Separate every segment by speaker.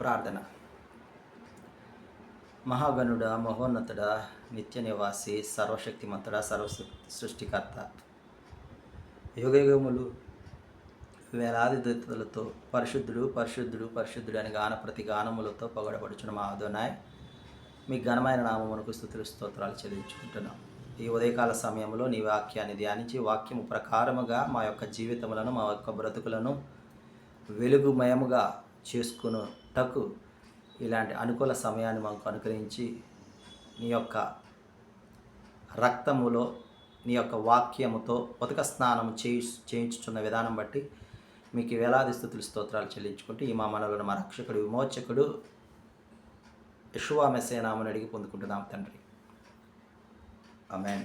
Speaker 1: ప్రార్థన. మహాగణుడ మహోన్నతుడ నిత్య నివాసి సర్వశక్తిమంతుడ సర్వ సృష్టికర్త యుగయుగములు వేలాది దూతలతో పరిశుద్ధుడు పరిశుద్ధుడు పరిశుద్ధుడు అని గాన ప్రతి గానములతో పొగడబడుచున్న మా అదోనాయ్ మీ ఘనమైన నామమునకు స్థుతులు స్తోత్రాలు చెల్లించుకుంటున్నాం. ఈ ఉదయకాల సమయంలో నీ వాక్యాన్ని ధ్యానించి వాక్యము ప్రకారముగా మా యొక్క జీవితములను మా యొక్క బ్రతుకులను వెలుగుమయముగా చేసుకును టకు ఇలాంటి అనుకూల సమయాన్ని మాకు అనుగ్రహించి నీ యొక్క రక్తములో నీ యొక్క వాక్యముతో ఉతక స్నానం చేయి చేయించుచున్న విధానం బట్టి మీకు వేలాది స్థుతులు స్తోత్రాలు చెల్లించుకుంటూ ఈ మా మనలో మా రక్షకుడు విమోచకుడు యశువా మెస్సేనామని అడిగి పొందుకుంటున్నాం తండ్రి. అమెన్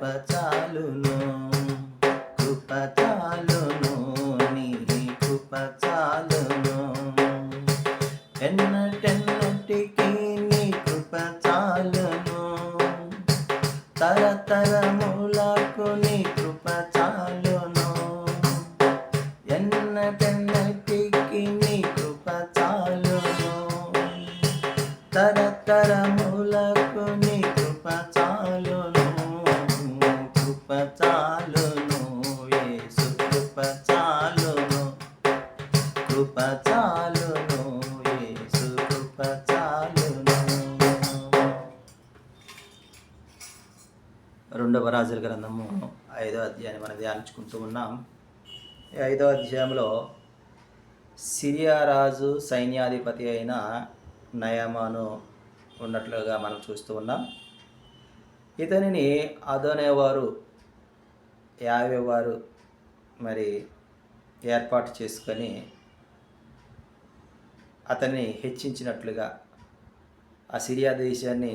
Speaker 1: కృప చాలును కృప చాలును నీ కృప చాలును ఎన్నటెన్నటికి నీ కృప చాలును చాలును కృప చాలును యేసు కృప చాలును రెండవ రాజుల గ్రంథము ఐదో అధ్యాయాన్ని మనం ధ్యానించుకుంటూ ఉన్నాం. ఈ ఐదో అధ్యాయంలో సిరియా రాజు సైన్యాధిపతి అయిన నయమాను ఉన్నట్లుగా మనం చూస్తూ ఉన్నాం. ఇతనిని అదోనేవారు యాభై వారు మరి ఏర్పాటు చేసుకొని అతన్ని హెచ్చించినట్లుగా ఆ సిరియా దేశాన్ని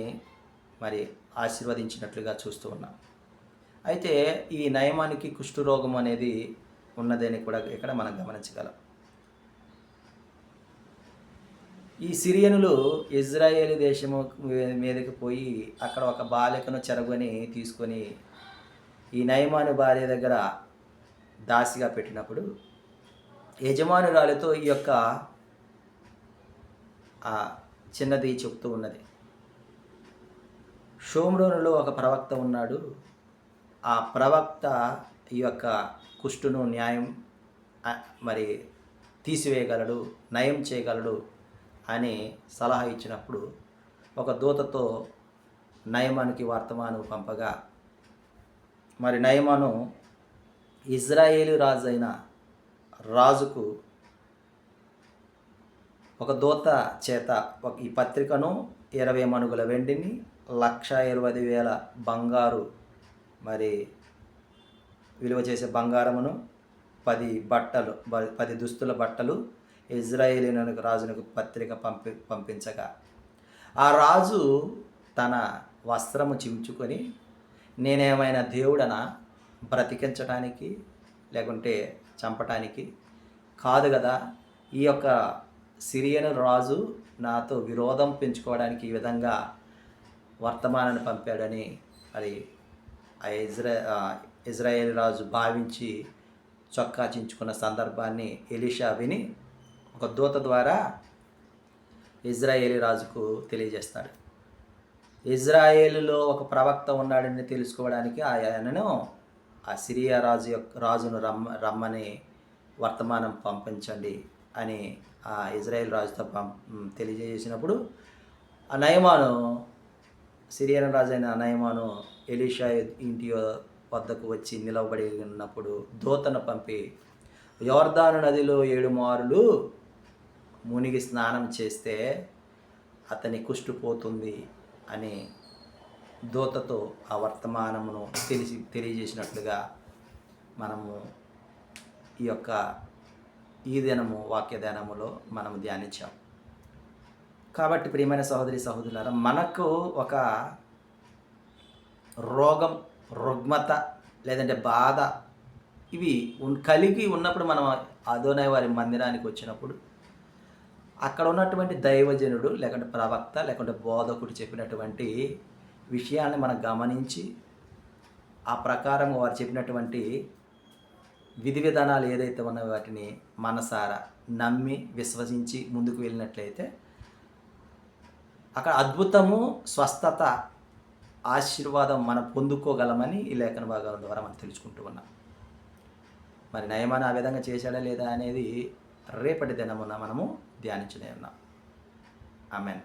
Speaker 1: మరి ఆశీర్వదించినట్లుగా చూస్తూ ఉన్నాం. అయితే ఈ నయమానికి కుష్ఠరోగం అనేది ఉన్నదని కూడా ఇక్కడ మనం గమనించగలం. ఈ సిరియనులు ఇజ్రాయేల్ దేశము మీదకి పోయి అక్కడ ఒక బాలికను చెరగొని తీసుకొని ఈ నయమాను భార్య దగ్గర దాసిగా పెట్టినప్పుడు యజమానురాలితో ఈ యొక్క ఆ చిన్నది చెప్తూ ఉన్నది. షోమ్రోనులో ఒక ప్రవక్త ఉన్నాడు. ఆ ప్రవక్త ఈ యొక్క కుష్టును న్యాయం మరి తీసివేయగలడు నయం చేయగలడు అని సలహా ఇచ్చినప్పుడు ఒక దూతతో నయమానికి వర్తమానం పంపగా మరి నయమాను ఇజ్రాయేలు రాజు అయిన రాజుకు ఒక దూత చేత ఒక ఈ పత్రికను ఇరవై మణుగుల వెండిని లక్ష ఇరవై వేల బంగారు మరి విలువ చేసే బంగారమును పది బట్టలు పది దుస్తుల బట్టలు ఇజ్రాయేలీనులకు రాజునికి పత్రిక పంపి పంపించగా ఆ రాజు తన వస్త్రము చించుకొని నేనేమైనా దేవుడనా? బ్రతికించటానికి? లేకుంటే చంపటానికి. కాదు కదా ఈ యొక్క సిరియను రాజు నాతో విరోధం పెంచుకోవడానికి ఈ విధంగా వర్తమానాన్ని పంపాడని మరి ఆ ఇజ్రా ఇజ్రాయేల్ రాజు భావించి చొక్కా చించుకున్న సందర్భాన్ని ఎలీషా విని ఒక దూత ద్వారా ఇజ్రాయేలీ రాజుకు తెలియజేస్తాడు. ఇజ్రాయేలులో ఒక ప్రవక్త ఉన్నాడని తెలుసుకోవడానికి ఆయనను ఆ సిరియా రాజు యొక్క రాజును రమ్మ రమ్మని వర్తమానం పంపించండి అని ఆ ఇజ్రాయెల్ రాజుతో పం తెలియజేసినప్పుడు ఆ నయమాను సిరియన్ రాజు అయిన నయమాను ఎలీషా ఇంటి వద్దకు వచ్చి నిలవబడి ఉన్నప్పుడు దూతను పంపి యోర్దాను నదిలో ఏడు మారులు మునిగి స్నానం చేస్తే అతని కుష్టు పోతుంది అని దూతతో ఆ వర్తమానమును తెలిసి తెలియజేసినట్లుగా మనము ఈ యొక్క ఈ దినము వాక్య ధ్యానములో మనము ధ్యానించాం. కాబట్టి ప్రియమైన సహోదరి సహోదరులారా మనకు ఒక రోగం రుగ్మత లేదంటే బాధ ఇవి కలిగి ఉన్నప్పుడు మనం అదోనై వారి మందిరానికి వచ్చినప్పుడు అక్కడ ఉన్నటువంటి దైవజనుడు లేకుంటే ప్రవక్త లేకుంటే బోధకుడు చెప్పినటువంటి విషయాన్ని మనం గమనించి ఆ ప్రకారం వారు చెప్పినటువంటి విధి విధానాలు ఏదైతే ఉన్నాయో వాటిని మనసారా నమ్మి విశ్వసించి ముందుకు వెళ్ళినట్లయితే అక్కడ అద్భుతము స్వస్థత ఆశీర్వాదం మనం పొందుకోగలమని ఈ లేఖన భాగాల ద్వారా మనం తెలుసుకుంటూ ఉన్నాం. మరి నయమాన ఆ విధంగా చేశాడా లేదా అనేది రేపటి దినమున మనము ధ్యానించునే ఉన్నాం. ఆమెన్.